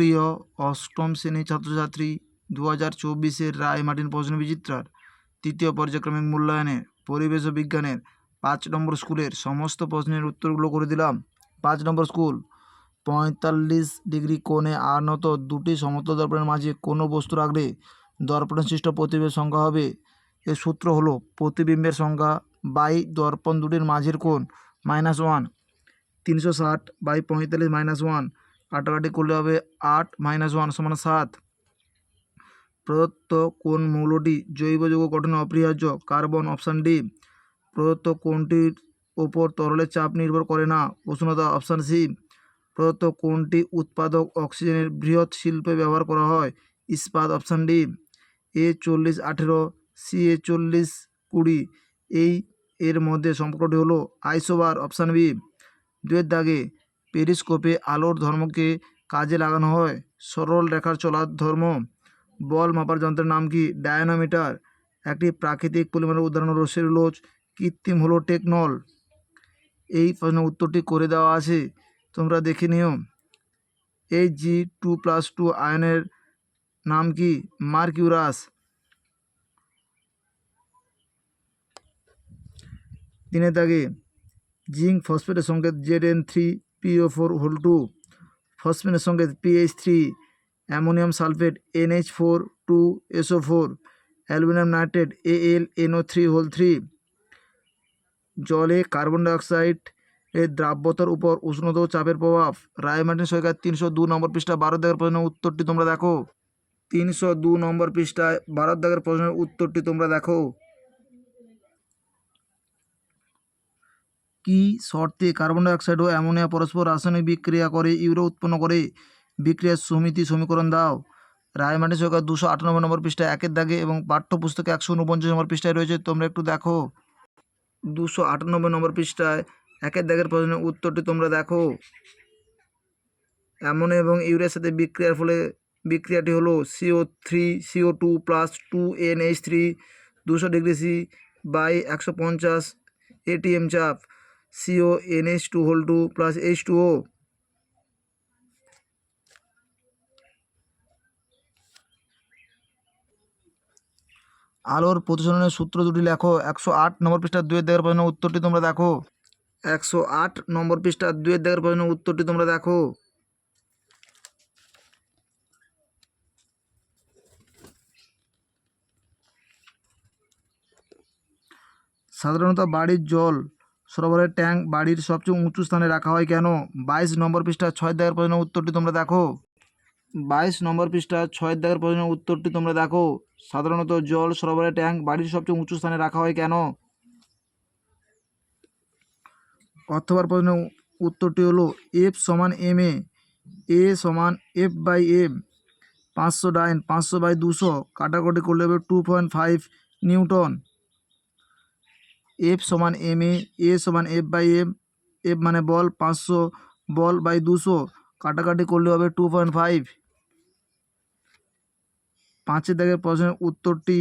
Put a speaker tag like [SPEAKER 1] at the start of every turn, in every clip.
[SPEAKER 1] সুপ্রিয় অষ্টম শ্রেণির ছাত্রছাত্রী দু হাজার চব্বিশের রায় মার্টিন প্রশ্ন বিচিত্রার তৃতীয় পর্যায়ক্রমিক মূল্যায়নে পরিবেশ ও বিজ্ঞানের পাঁচ নম্বর স্কুলের সমস্ত প্রশ্নের উত্তরগুলো করে দিলাম। পাঁচ নম্বর স্কুল, পঁয়তাল্লিশ ডিগ্রি কোণে আনত দুটি সমতল দর্পণের মাঝে কোনো বস্তু রাখলে দর্পণে সৃষ্ট প্রতিবিম্বের সংখ্যা হবে। এর সূত্র হলো, প্রতিবিম্বের সংখ্যা বাই দর্পণ দুটির মাঝের কোণ মাইনাস ওয়ান, তিনশো ষাট বাই পঁয়তাল্লিশ মাইনাস ওয়ান কাটাকাটি করলে হবে আট মাইনাস ওয়ান সমান সাত। প্রদত্ত কোন মৌলটি জৈব যৌগ গঠনে অপরিহার্য? কার্বন অপশান ডি প্রদত্ত কোনটির ওপর তরলের চাপ নির্ভর করে না? উষ্ণতা অপশান সি প্রদত্ত কোনটি উৎপাদক অক্সিজেনের বৃহৎ শিল্পে ব্যবহার করা হয়? ইস্পাত অপশান ডি এ চল্লিশ আঠেরো সি এ চল্লিশ কুড়ি। এই এর মধ্যে সম্পর্কটি হলো আইসোবার অপশান বি দুয়ের দাগে পেরিস্কোপে আলোর ধর্মকে কাজে লাগানো হয়। সরল রেখার চলার ধর্ম। বল মাপার যন্ত্রের নাম কি? ডায়নোমিটার। একটি প্রাকৃতিক পলিমারের উদাহরণ হলো সেলুলোজ। কৃত্রিম হলো টেকনল। এই প্রশ্নের উত্তরটি করে দেওয়া আছে। তোমরা দেখে নিও। এই জি টু প্লাস টু আয়নের নাম কি? মার্কিউরাস। তিনের দাগে জিঙ্ক ফসফেটের সংকেত Z N three PO four whole two ফসফেটের সংকেত PH three ammonium sulphate NH four two SO four aluminium nitrate AL NO three whole three জলে কার্বন ডাইঅক্সাইড এর দ্রাব্যতার উপর উষ্ণতা চাপের প্রভাব। রায়মার্টিন সরকার তিনশো দু নম্বর পৃষ্ঠা বারো দাগের প্রশ্নের উত্তরটি তোমরা দেখো। তিনশো দু নম্বর পৃষ্ঠায় বারো দাগের প্রশ্নের উত্তরটি তোমরা দেখো। কি শর্তে কার্বন ডাইঅক্সাইড ও অ্যামোনিয়া পরস্পর রাসায়নিক বিক্রিয়া করে ইউরো উৎপন্ন করে? বিক্রিয়ার সমিতি সমীকরণ দাও। রায়মাটি সরকার দুশো আটানব্বই নম্বর পৃষ্ঠায় একের দাগে এবং পাঠ্যপুস্তকে একশো উনপঞ্চাশ নম্বর পৃষ্ঠায় রয়েছে। তোমরা একটু দেখো। দুশো আটানব্বই নম্বর পৃষ্ঠায় একের দাগের প্রশ্নের উত্তরটি তোমরা দেখো। অ্যামোনিয়া এবং ইউরিয়ার সাথে বিক্রিয়ার ফলে বিক্রিয়াটি হলো CO three CO two plus two N H three, দুশো ডিগ্রি সি বাই একশো পঞ্চাশ এটিএম চাপ। CO N H two whole two plus H two O আলোর প্রতিসরণের সূত্র দুটি লেখো। একশো আট নম্বর পৃষ্ঠার দুয়ের দাগের প্রশ্নের উত্তরটি তোমরা দেখো। একশো আট নম্বর পৃষ্ঠার দুয়ের দাগের প্রশ্নের উত্তরটি তোমরা দেখো। সাধারণত বাড়ির জল সরবরাহের ট্যাঙ্ক বাড়ির সবচেয়ে উঁচু স্থানে রাখা হয় কেন? বাইশ নম্বর পৃষ্ঠা ছয় দাগের প্রশ্নের উত্তরটি তোমরা দেখো। বাইশ নম্বর পৃষ্ঠা ছয় দাগের প্রশ্নের উত্তরটি তোমরা দেখো। সাধারণত জল সরোবরের ট্যাঙ্ক বাড়ির সবচেয়ে উঁচু স্থানে রাখা হয় কেন? অথবার প্রশ্নের উত্তরটি হলো এফ সমান এম এ। এ সমান এফ বাই এম। পাঁচশো ডাইন পাঁচশো বাই দুশো। কাটাকুটি করলে হবে two point five newton. F সমান এম এ এ সমান এফ বাই এম, এফ মানে বল পাঁচশো, বল বাই দুশো, কাটাকাটি করলে হবে টু পয়েন্ট ফাইভ। পাঁচের দাগের প্রশ্নের উত্তরটি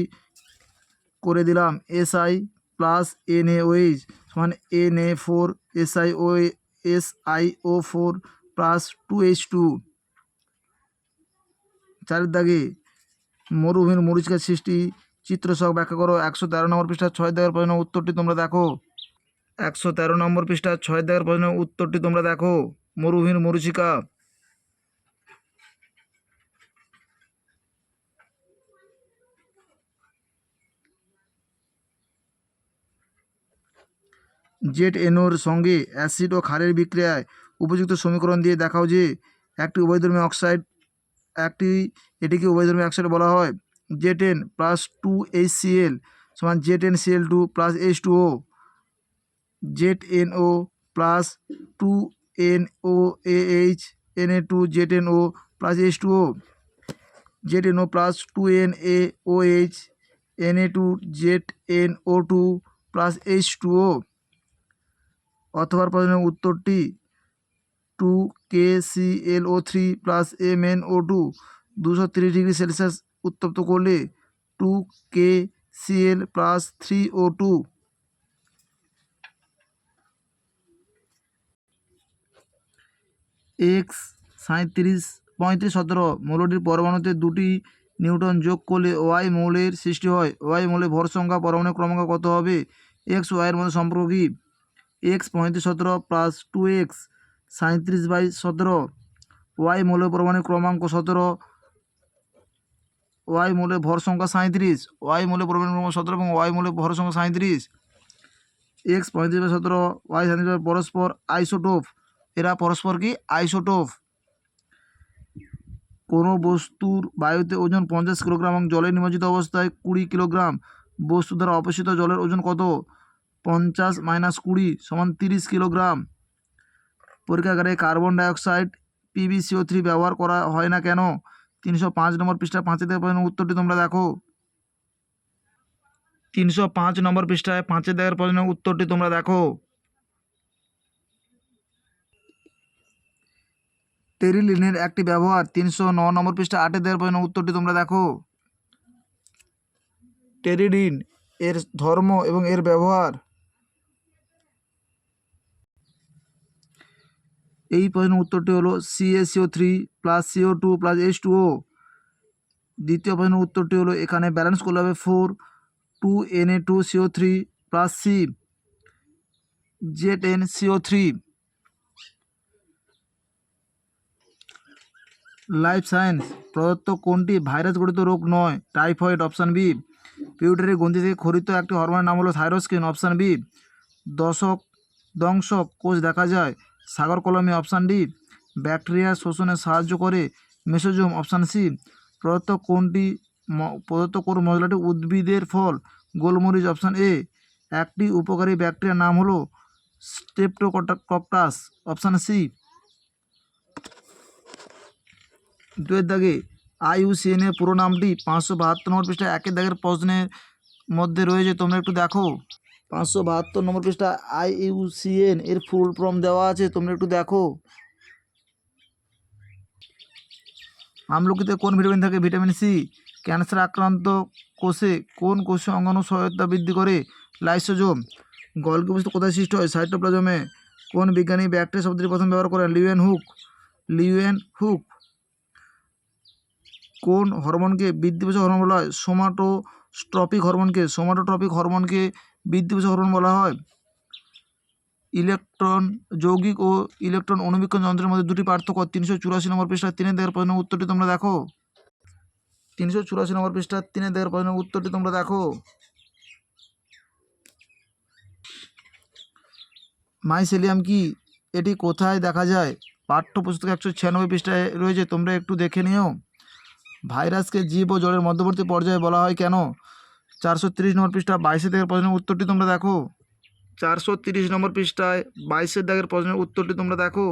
[SPEAKER 1] করে দিলাম S I plus N A OH সমান N A four S I O S I O four plus two H two. চারের দাগে মরুভূমির মরিচিকার সৃষ্টি চিত্র সহ ব্যাখ্যা করো। একশো তেরো নম্বর পৃষ্ঠা ছয় দাগের প্রশ্নের উত্তরটি তোমরা দেখো। একশো তেরো নম্বর পৃষ্ঠা ছয় দাগের প্রশ্নের উত্তরটি তোমরা দেখো। মরুভূমির মরুচিকা। জেট এনোর সঙ্গে অ্যাসিড ও ক্ষারের বিক্রিয়ায় উপযুক্ত সমীকরণ দিয়ে দেখাও যে একটি উভয়ধর্মী অক্সাইড, একটি, এটিকে উভয়ধর্মী অক্সাইড বলা হয়। J ten plus two H C L সমান J ten C L two plus H two O. Z N O plus two N O H N A two Z N O plus H two O. Z N O plus two N A O H N A two Z N O two plus H two O. অথবা প্রশ্নের উত্তরটি two K C L O three plus M N O two, দুশো তিরিশ degree Celsius উত্তপ্ত করলে two K C L plus three O two X সাঁত্রিশ পঁয়ত্রিশ, সতেরো মৌলটির পরমাণুতে দুটি নিউটন যোগ করলে ওয়াই মৌলের সৃষ্টি হয়। ওয়াই মৌলে ভর সংখ্যা পরমাণু ক্রমাঙ্ক কত হবে? এক্স ওয়াইয়ের মধ্যে সম্পর্ক। কি এক্স পঁয়ত্রিশ, সতেরো প্লাস টু এক্স সাঁত্রিশ বাই সতেরো। ওয়াই মৌলের পরমাণু ক্রমাঙ্ক সতেরো। ওয়াই মূলে ভর সংখ্যা সাঁত্রিশ ওয়াই মূলে পরমাণু ক্রমাঙ্ক সতেরো এবং ওয়াই মূলে ভর সংখ্যা সাঁত্রিশ এক্স পঁয়ত্রিশ বাই সতেরো, ওয়াই সাঁত্রিশ বাই পরস্পর, আইসোটোপ। এরা পরস্পর কি? আইসোটোপ। কোনো বস্তুর বায়ুতে ওজন পঞ্চাশ কিলোগ্রাম এবং জলে নিমজ্জিত অবস্থায় কুড়ি কিলোগ্রাম। বস্তু দ্বারা অপেক্ষিত জলের ওজন কত? পঞ্চাশ মাইনাস কুড়ি সমান তিরিশ কিলোগ্রাম। পরীক্ষাগারে কার্বন ডাইঅক্সাইড পিবিসিও থ্রি ব্যবহার করা হয় না কেন? তিনশো পাঁচ নম্বর পৃষ্ঠা পাঁচে দেওয়া প্রশ্নের উত্তরটি তোমরা দেখো। তিনশো পাঁচ নম্বর পৃষ্ঠায় পাঁচে দেওয়ার প্রশ্নের উত্তরটি তোমরা দেখো। টেরিলিনের একটি ব্যবহার তিনশো ন নম্বর পৃষ্ঠা আটে দেওয়ার প্রশ্নের উত্তরটি তোমরা দেখো। টেরিডিন এর ধর্ম এবং এর ব্যবহার এই প্রশ্নের উত্তরটি হলো CACO three, plus CO two, plus H, two, O. দ্বিতীয় প্রশ্নের উত্তরটি হলো এখানে ব্যালেন্স করলে হবে four two N A two CO three plus C Z N CO three life science প্রদত্ত কোনটি ভাইরাস গঠিত রোগ নয়? টাইফয়েড অপশান বি পিউটারি গ্রন্থি থেকে খরিত একটি হরমোনের নাম হলো থাইরোস্কিন অপশান বি দশক, দংশক কোষ দেখা যায়। সাগর কলমে অপশান ডি, ব্যাকটেরিয়া শোষণে সাহায্য করে মেসোজোম অপশান সি, প্রদত্ত কোনটি প্রদত্ত কোন মশলাটি উদ্ভিদের ফল, গোলমরিচ অপশান এ, একটি উপকারী ব্যাকটেরিয়ার নাম হলো স্টেপ্টোকটাস অপশান সি। দুয়ের দাগে আইইউসিএন এর পুরো নামটি পাঁচশো বাহাত্তর নম্বর পৃষ্ঠা একের দাগের প্রশ্নের মধ্যে রয়েছে, তোমরা একটু দেখো। পাঁচশো বাহাত্তর নম্বর পৃষ্ঠা আইইউসিএন এর ফুল ফর্ম দেওয়া আছে, তোমরা একটু দেখো। আমলকিতে কোন ভিটামিন থাকে? ভিটামিন সি, ক্যান্সার আক্রান্ত কোষে কোন কোষে অঙ্গাণু সহায়তা বৃদ্ধি করে? লাইসোজোম গলকি বস্তু কোথায় সৃষ্টি হয়? সাইটোপ্লাজমে, কোন বিজ্ঞানী ব্যাকটেরিয়া শব্দটি প্রথম ব্যবহার করেন? Leeuwenhoek Leeuwenhoek. কোন হরমোনকে বৃদ্ধিপোষক হরমোন বলা হয়? সোমাটোস্ট্রপিক হরমোনকে সোমাটোট্রপিক হরমোনকে বৃদ্ধিপোষক হরমোন বলা হয়। ইলেকট্রন, যৌগিক ও ইলেকট্রন অনুবীক্ষণ যন্ত্রের মধ্যে দুটি পার্থক্য, তিনশো চুরাশি নম্বর পৃষ্ঠা তিনের দেহের প্রশ্নের উত্তরটি তোমরা দেখো। তিনশো চুরাশি নম্বর পৃষ্ঠা তিনে দেহের প্রশ্নের উত্তরটি তোমরা দেখো। মাইসেলিয়াম কি? এটি কোথায় দেখা যায়? পাঠ্যপুস্তক একশো ছিয়ানব্বই পৃষ্ঠায় রয়েছে, তোমরা একটু দেখে নিও। ভাইরাসকে জীব ও জলের মধ্যবর্তী পর্যায়ে বলা হয় কেন? চারশো তিরিশ নম্বর পৃষ্ঠা বাইশে দাগের প্রশ্নের উত্তরটি তোমরা দেখো। চারশো তিরিশ নম্বর পৃষ্ঠায় বাইশের দাগের প্রশ্নের উত্তরটি তোমরা দেখো।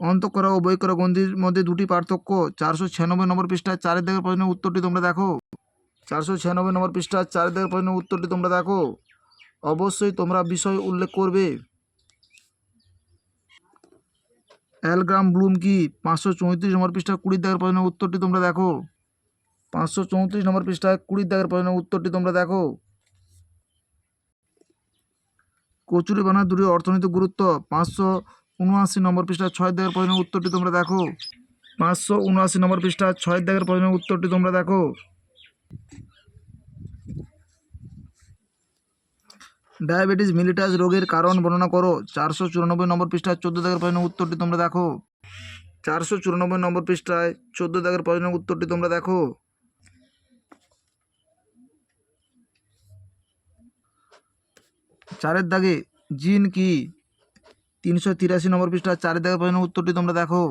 [SPEAKER 1] অন্তঃকরা ও বৈকরা গন্ধির মধ্যে দুটি পার্থক্য, চারশো ছিয়ানব্বই নম্বর পৃষ্ঠায় চারের দাগের প্রশ্নের উত্তরটি তোমরা দেখো। চারশো ছিয়ানব্বই নম্বর পৃষ্ঠায় চারের দাগের প্রশ্নের উত্তরটি তোমরা দেখো। অবশ্যই তোমরা বিষয় উল্লেখ করবে। অ্যালগ্রাম ব্লুম কি পাঁচশো চৌত্রিশ নম্বর পৃষ্ঠা কুড়ির দাগের প্রশ্নের উত্তরটি তোমরা দেখো। পাঁচশো চৌত্রিশ নম্বর পৃষ্ঠায় কুড়ি দাগের প্রশ্নের উত্তরটি তোমরা দেখো। কচুরি বানার দুটি অর্থনৈতিক গুরুত্ব, পাঁচশো উনআশি নম্বর পৃষ্ঠায় ছয় দাগের প্রশ্নের উত্তরটি তোমরা দেখো। পাঁচশো উনআশি নম্বর পৃষ্ঠা, ছয় দাগের প্রশ্নের উত্তরটি তোমরা দেখো। ডায়াবেটিস, মিলিটাস রোগের কারণ বর্ণনা করো। চারশো চুরানব্বই নম্বর পৃষ্ঠায় চোদ্দ দাগের প্রশ্নের উত্তরটি তোমরা দেখো। চারশো চুরানব্বই নম্বর পৃষ্ঠায়, চোদ্দ দাগের প্রশ্নের উত্তরটি তোমরা দেখো। চারের দাগে জিন কি? তিনশো তিরাশি নম্বর পৃষ্ঠায় চারের দাগের প্রশ্নের উত্তরটি তোমরা দেখো।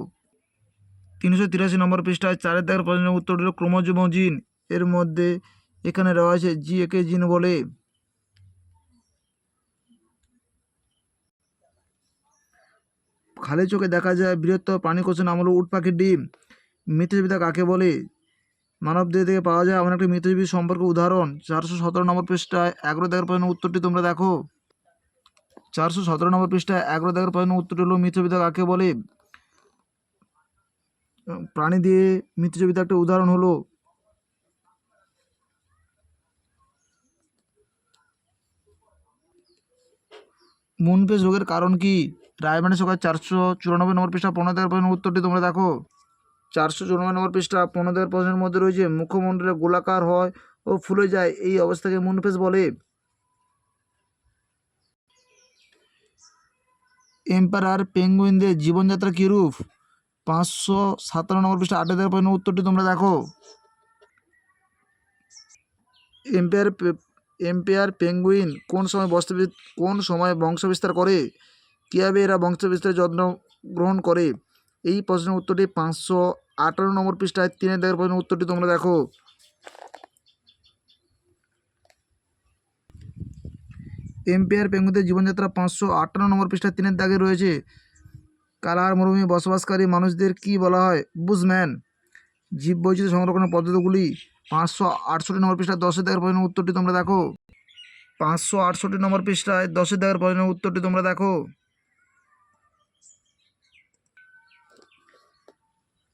[SPEAKER 1] তিনশো তিরাশি নম্বর পৃষ্ঠায় চারের দাগের প্রশ্নের উত্তরটি হলো ক্রোমোজোম জিন। এর মধ্যে এখানে রয়েছে জি একে জিন বলে। খালি চোখে দেখা যায় বৃহত্তর প্রাণী কোষের নাম হলো উট পাখির ডিম। মৃতজীবিতা কাকে বলে? মানব দেহ থেকে পাওয়া যায় এমন একটি মৃতজীবী সম্পর্কে উদাহরণ। চারশো সতেরো নম্বর পৃষ্ঠায় এগারো দেখার প্রশ্নের উত্তরটি তোমরা দেখো। চারশো সতেরো নম্বর পৃষ্ঠায় এগারো দেখার প্রশ্নের উত্তরটি হলো মৃতজীবিতা কাকে বলে? প্রাণী দিয়ে মৃতজীবিতা একটা উদাহরণ হলো, মুনপেশ রোগের কারণ কি? রায়মানি সরকার চারশো চুরানব্বই নম্বর পৃষ্ঠা, পনেরো দেওয়ার প্রশ্নের উত্তরটি তোমরা দেখো। চারশো চুরানব্বই নম্বর পৃষ্ঠা, পনেরো দেওয়ার প্রশ্নের মধ্যে রয়েছে, মুখমণ্ডলে গোলাকার হয় ও ফুলে যায়, এই অবস্থাকে মুনফেস বলে। এম্পায়ার পেঙ্গুইনদের জীবনযাত্রা কীরূপ পাঁচশো সাতান্ন নম্বর পৃষ্ঠা আটে দেওয়ার প্রশ্নের উত্তরটি তোমরা দেখো। এম্পায়ার এম্পায়ার পেঙ্গুইন কোন সময় বস্ত কোন সময় বংশ বিস্তার করে? কীভাবে এরা বংশবিস্তারের যত্ন গ্রহণ করে? এই প্রশ্নের উত্তরটি পাঁচশো আটান্ন নম্বর পৃষ্ঠায় তিনের দেওয়ার প্রশ্নের উত্তরটি তোমরা দেখো। এম্পায়ার পেঙ্গুইনদের জীবনযাত্রা পাঁচশো আটান্ন নম্বর পৃষ্ঠা তিনের দাগে রয়েছে। কালার মরুভূমি বসবাসকারী মানুষদের কি বলা হয়? বুজম্যান জীববৈচিত্র্য সংরক্ষণের পদ্ধতিগুলি পাঁচশো আটষট্টি নম্বর পৃষ্ঠায় দশের দাগের প্রশ্নের উত্তরটি তোমরা দেখো। পাঁচশো আটষট্টি নম্বর পৃষ্ঠায় দশের দাগের প্রশ্নের উত্তরটি তোমরা দেখো।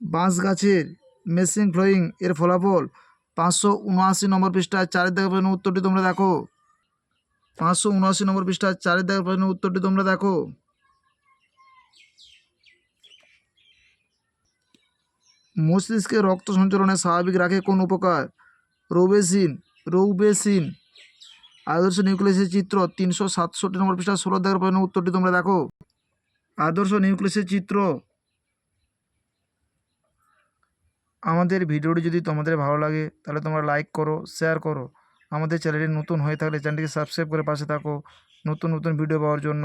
[SPEAKER 1] বাঁশ গাছের মেসিং ফ্লোয়িং এর ফলাফল পাঁচশো উনআশি নম্বর পৃষ্ঠায় চারের দাগের প্রশ্নের উত্তরটি তোমরা দেখো। পাঁচশো উনআশি নম্বর পৃষ্ঠায় চারের দাগের প্রশ্নের উত্তরটি তোমরা দেখো। মস্তিষ্কে রক্ত সঞ্চালনে স্বাভাবিক রাখে কোন উপকার? রোবেসিন, রৌবেসিন। আদর্শ নিউক্লিয়াসের চিত্র তিনশো সাতষট্টি নম্বর পৃষ্ঠা, ষোলো দেওয়ার প্রশ্নের উত্তরটি তোমরা দেখো। আদর্শ নিউক্লিয়াসের চিত্র। আমাদের ভিডিওটি যদি তোমাদের ভালো লাগে, তাহলে তোমরা লাইক করো, শেয়ার করো। আমাদের চ্যানেলটি নতুন হয়ে থাকলে চ্যানেলটিকে সাবস্ক্রাইব করে পাশে থাকো। নতুন নতুন ভিডিও পাওয়ার জন্য।